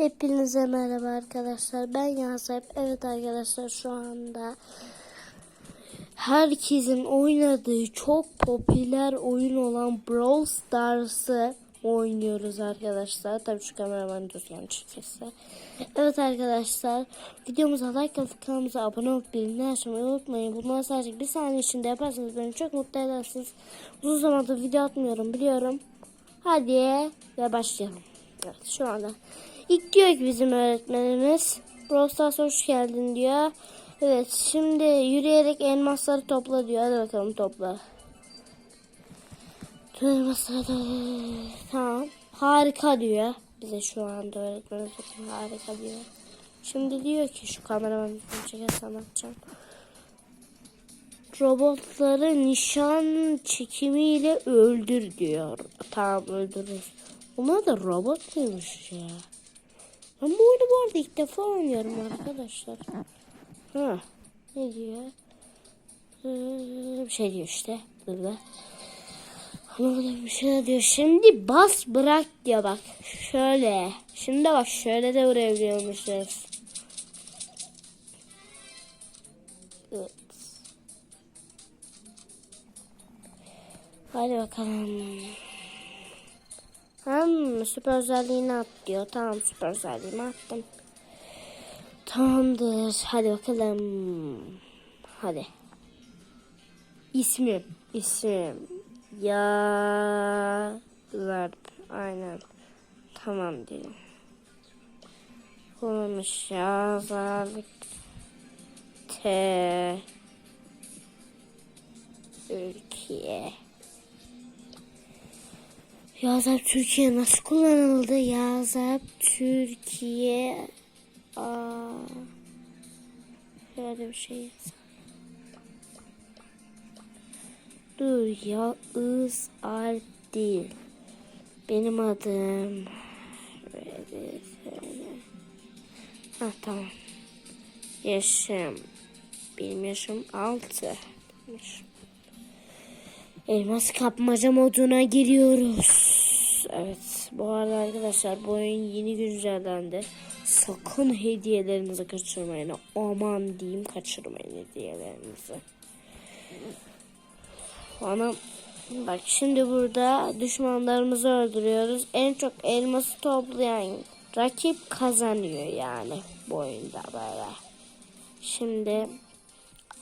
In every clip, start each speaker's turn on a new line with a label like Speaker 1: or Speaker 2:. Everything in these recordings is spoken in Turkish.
Speaker 1: Hepinize merhaba arkadaşlar. Ben Yasep. Evet arkadaşlar şu anda herkesin oynadığı çok popüler oyun olan Brawl Stars'ı oynuyoruz arkadaşlar. Tabii şu kameraman düzgün çıkırsa. Evet arkadaşlar videomuza like atıp kanalımıza abone olup bildirimleri açmayı unutmayın. Bunları sadece bir saniye içinde yaparsanız beni çok mutlu edersiniz. Uzun zamandır video atmıyorum biliyorum. Hadi ve başlayalım. Evet şu anda. İlk diyor ki bizim öğretmenimiz. Brawl Stars hoş geldin diyor. Evet şimdi yürüyerek elmasları topla diyor. Hadi bakalım topla. Tüm elmasları. Tamam. Harika diyor. Bize şu anda öğretmenimiz harika diyor. Şimdi diyor ki şu kameramanı çekersem atacağım. Robotları nişan çekimiyle öldür diyor. Tamam öldürürüz. Bunlar da robot muymuş ya? Ben bu oyunu bu arada ilk defa oynuyorum arkadaşlar. Ha, ne diyor? Ee, bir şey diyor işte. Burada. Ama burada bir şey diyor. Şimdi bas bırak diyor bak. Şöyle. Şimdi bak şöyle de vurabiliyormuşuz. Evet. Hadi bakalım. Tamam süper özelliğini at diyor. Tamam süper özelliğimi attım. Tamamdır. Hadi bakalım. Hadi. İsmim. İsim. Ya. Zarp. Aynen. Tamam diyor. Olmuş ya. Zarp. T. Türkiye. Yazap Türkiye nasıl kullanıldı? Yazap Türkiye. Aa, şöyle bir şey yazalım. Dur ya Iz Alp değil. Benim adım. Şöyle şöyle. Ha tamam. Yaşım. Benim yaşım altı. Yaşım. Elmas kapmaca moduna giriyoruz. Evet bu arada arkadaşlar bu oyun yeni güncellendi. Sakın hediyelerinizi kaçırmayın. Aman diyeyim kaçırmayın hediyelerinizi. Bana bak şimdi burada düşmanlarımızı öldürüyoruz. En çok elması toplayan rakip kazanıyor yani bu oyunda böyle. Şimdi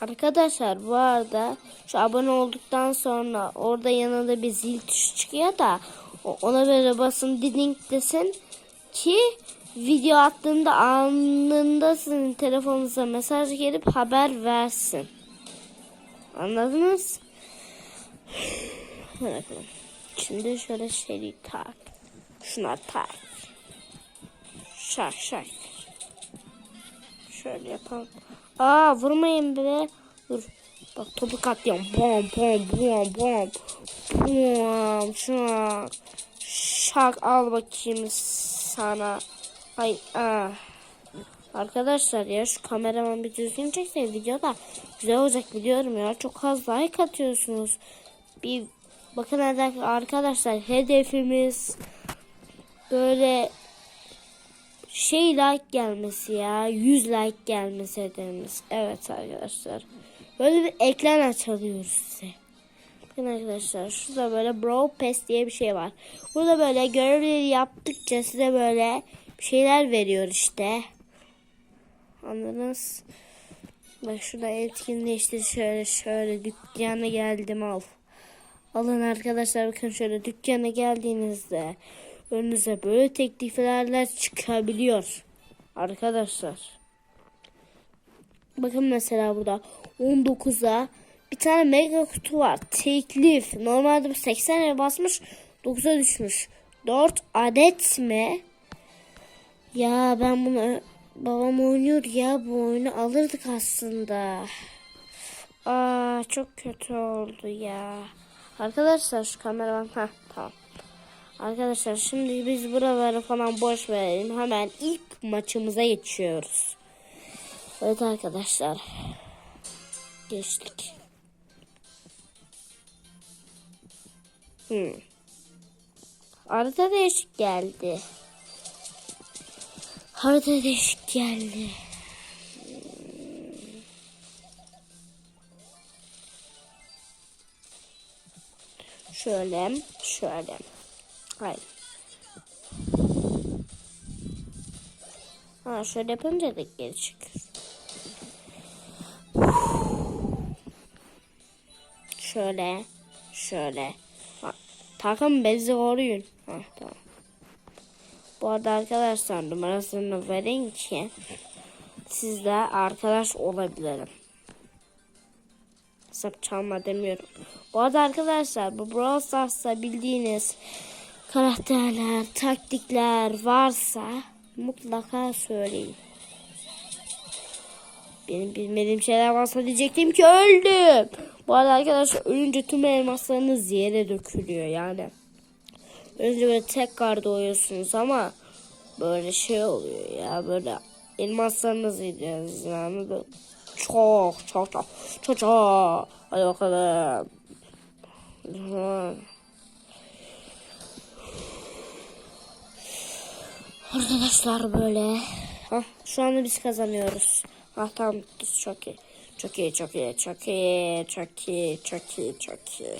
Speaker 1: Arkadaşlar bu arada şu abone olduktan sonra orada yanında bir zil tuşu çıkıyor da ona böyle basın didink desin ki video attığımda anında sizin telefonunuza mesaj gelip haber versin. Anladınız? Şimdi şöyle seri tak. Şuna tak. Şak şak. Şöyle yapalım. Aa vurmayın be. Dur. Bak topu katlıyorum. Bom bom bom bom. Bom şak. Şak al bakayım sana. Ay ah. Arkadaşlar ya şu kameraman bir düzgün çekse videoda güzel olacak biliyorum ya. Çok az like atıyorsunuz. Bir bakın arkadaşlar hedefimiz böyle şey like gelmesi ya. 100 like gelmesi hedefimiz. Evet arkadaşlar. Böyle bir ekran açalıyoruz size. Bakın arkadaşlar şurada böyle Brawl Pass diye bir şey var. Burada böyle görevleri yaptıkça size böyle bir şeyler veriyor işte. Anladınız? Bak şurada etkinleştir şöyle şöyle dükkana geldim al. Alın arkadaşlar bakın şöyle dükkana geldiğinizde önünüze böyle tekliflerle çıkabiliyor. Arkadaşlar. Bakın mesela burada 19'a bir tane mega kutu var. Teklif. Normalde bu 80 lira basmış 9'a düşmüş. 4 adet mi? Ya ben bunu babam oynuyor ya bu oyunu alırdık aslında. Aa çok kötü oldu ya. Arkadaşlar şu kameraman ha tamam. Arkadaşlar şimdi biz buraları falan boş verelim. Hemen ilk maçımıza geçiyoruz. Evet arkadaşlar. Geçtik. Hmm. Arada değişik geldi. Harita değişik geldi. Şöyle, şöyle. Hayır. Ha şöyle yapınca da geri çıkıyor. Şöyle, şöyle. Ha, takım bezi koruyun. Ha, tamam. Bu arada arkadaşlar numarasını verin ki sizle arkadaş olabilirim. Hesap çalma demiyorum. Bu arada arkadaşlar bu Brawl Stars'ta bildiğiniz karakterler, taktikler varsa mutlaka söyleyin. Benim bilmediğim şeyler varsa diyecektim ki öldüm. Bu arada arkadaşlar ölünce tüm elmaslarınız yere dökülüyor yani. Önce böyle tekrar doğuyorsunuz ama böyle şey oluyor ya böyle elmaslarınız gidiyoruz yani böyle çok çok çok çok çok hadi bakalım. Arkadaşlar böyle. Hah, şu anda biz kazanıyoruz. Ah tamam çok iyi. Çok iyi, çok iyi, çok iyi, çok iyi, çok iyi, çok iyi.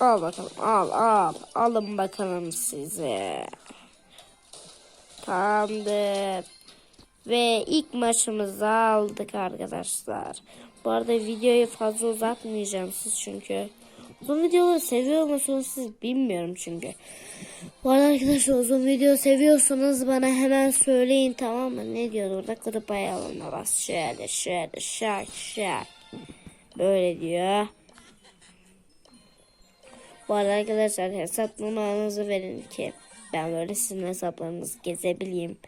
Speaker 1: Al bakalım, al, al. Alın bakalım size. Tamamdır. Ve ilk maçımızı aldık arkadaşlar. Bu arada videoyu fazla uzatmayacağım siz çünkü. Uzun videoları seviyor musunuz siz bilmiyorum çünkü. Bu arada arkadaşlar uzun video seviyorsanız bana hemen söyleyin tamam mı? Ne diyor orada? Kutup ayarlarına bas. Şöyle şöyle şak şak. Böyle diyor. Bu arada arkadaşlar hesap numaranızı verin ki ben böyle sizin hesaplarınızı gezebileyim.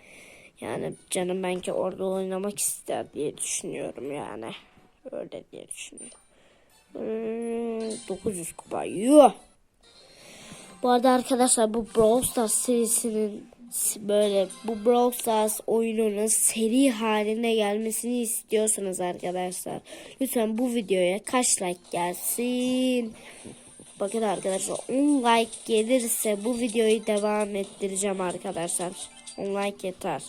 Speaker 1: Yani canım belki orada oynamak ister diye düşünüyorum yani. Öyle diye düşünüyorum. Hmm, 900 kupa. Yuh. Bu arada arkadaşlar bu Brawl Stars serisinin böyle bu Brawl Stars oyununun seri haline gelmesini istiyorsanız arkadaşlar lütfen bu videoya kaç like gelsin. Bakın arkadaşlar 10 like gelirse bu videoyu devam ettireceğim arkadaşlar. 10 like yeter.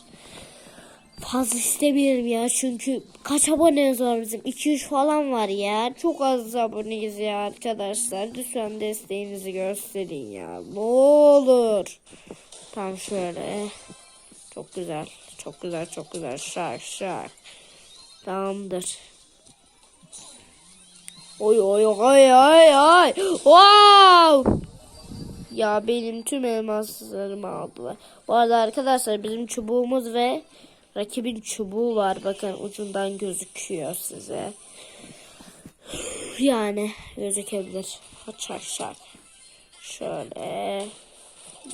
Speaker 1: Fazla istemiyorum ya. Çünkü kaç abonemiz var bizim? 200 falan var ya. Çok az aboneyiz ya arkadaşlar. Lütfen desteğinizi gösterin ya. Ne olur. Tam şöyle. Çok güzel. Çok güzel çok güzel. Şark şark tamamdır. Oy oy oy oy oy. Wow! Ya benim tüm elmaslarımı aldılar. Bu arada arkadaşlar bizim çubuğumuz ve Rakibin çubuğu var. Bakın ucundan gözüküyor size. Yani gözükebilir. Açar şak. Şöyle.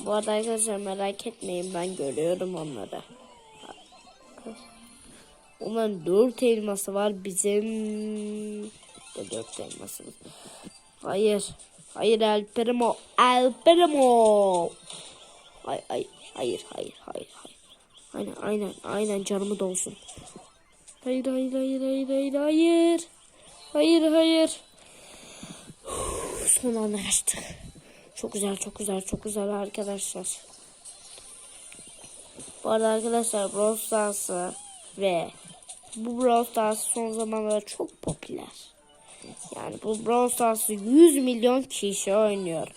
Speaker 1: Bu arada arkadaşlar merak etmeyin ben görüyorum onları. Onların dört elması var. Bizim de dört elmasımız. Hayır. Hayır El Primo. El Primo. Ay, ay, hayır, hayır, hayır, hayır. Aynen aynen aynen canımı dolsun. Hayır hayır hayır hayır hayır hayır. Hayır hayır. Son anda kaçtık. Çok güzel çok güzel çok güzel arkadaşlar. Bu arada arkadaşlar Brawl Stars'ı ve bu Brawl Stars son zamanlarda çok popüler. Yani bu Brawl Stars'ı 100 milyon kişi oynuyor.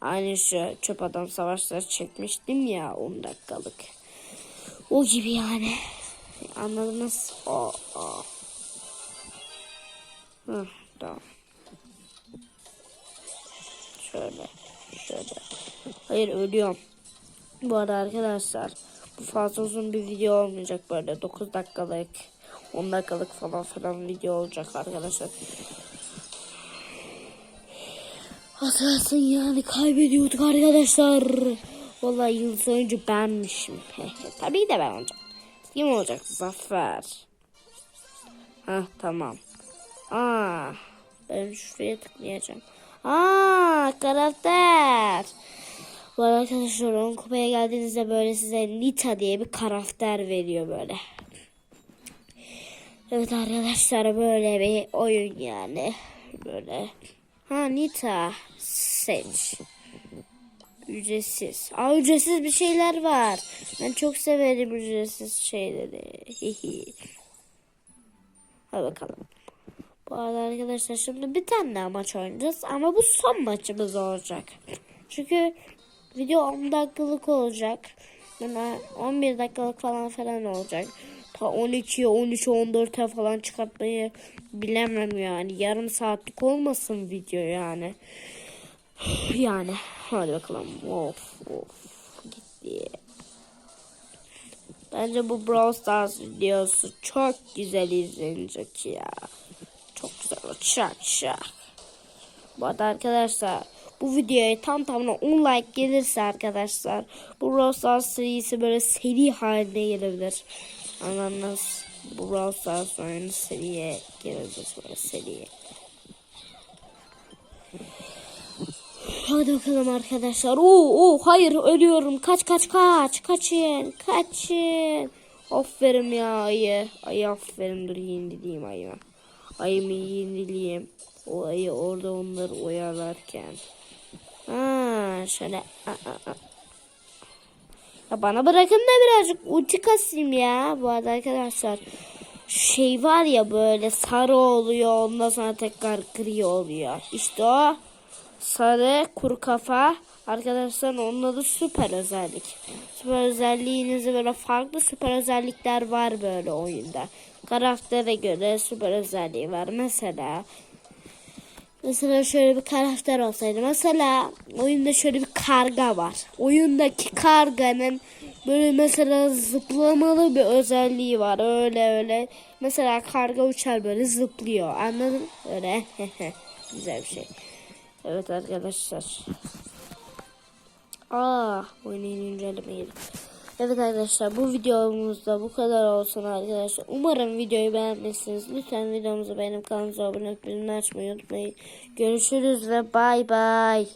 Speaker 1: Aynı şu çöp adam savaşları çekmiştim ya 10 dakikalık. O gibi yani. Anladınız? O, o. Hı, tamam. Şöyle. Şöyle. Hayır ölüyorum. Bu arada arkadaşlar bu fazla uzun bir video olmayacak böyle 9 dakikalık 10 dakikalık falan filan video olacak arkadaşlar. Hatırlasın yani kaybediyorduk arkadaşlar. Vallahi yıl sonucu benmişim. Tabii de ben olacağım. Kim olacak? Zafer. Ha tamam. Aa, ben şuraya tıklayacağım. Aa, karakter. Bu arkadaşlar 10 kupaya geldiğinizde böyle size Nita diye bir karakter veriyor böyle. Evet arkadaşlar böyle bir oyun yani. Böyle. Ha Nita seç. Ücretsiz. Aa ücretsiz bir şeyler var. Ben çok severim ücretsiz şeyleri. Hihi. Hadi bakalım. Bu arada arkadaşlar şimdi bir tane daha maç oynayacağız ama bu son maçımız olacak. Çünkü video 10 dakikalık olacak. Yani 11 dakikalık falan falan olacak. Ta 12'ye 13'e 14'e falan çıkartmayı bilemem yani. Yarım saatlik olmasın video yani. Yani hadi bakalım. Of of gitti. Bence bu Brawl Stars videosu çok güzel izlenecek ya. Çok güzel olacak şak. Bu arada arkadaşlar bu videoya tam tamına 10 like gelirse arkadaşlar bu Brawl Stars serisi böyle seri haline gelebilir. Anladınız? Bu Brawl Stars oyunu seriye gelebilir böyle seriye. Hadi bakalım arkadaşlar. Oo, oo hayır ölüyorum. Kaç kaç kaç. Kaçın. Kaçın. Aferin ya ayı. Ayı aferin dur yenileyim ayıma. Ayımı yenileyim. O ayı orada onları oyalarken. Ha şöyle. Aa, aa, aa. Ya bana bırakın da birazcık ulti kasayım ya. Bu arada arkadaşlar şey var ya böyle sarı oluyor ondan sonra tekrar gri oluyor. İşte o sarı kuru kafa arkadaşlar onun adı süper özellik. Süper özelliğinizde böyle farklı süper özellikler var böyle oyunda. Karaktere göre süper özelliği var. Mesela Mesela şöyle bir karakter olsaydı. Mesela oyunda şöyle bir karga var. Oyundaki karganın böyle mesela zıplamalı bir özelliği var. Öyle öyle. Mesela karga uçar böyle zıplıyor. Anladın? Öyle. Güzel bir şey. Evet arkadaşlar. Aa, oyunun inceleme Evet arkadaşlar bu videomuzda bu kadar olsun arkadaşlar. Umarım videoyu beğenmişsiniz. Lütfen videomuzu beğenip kanalımıza abone olup bildirimleri açmayı unutmayın. Görüşürüz ve bay bay.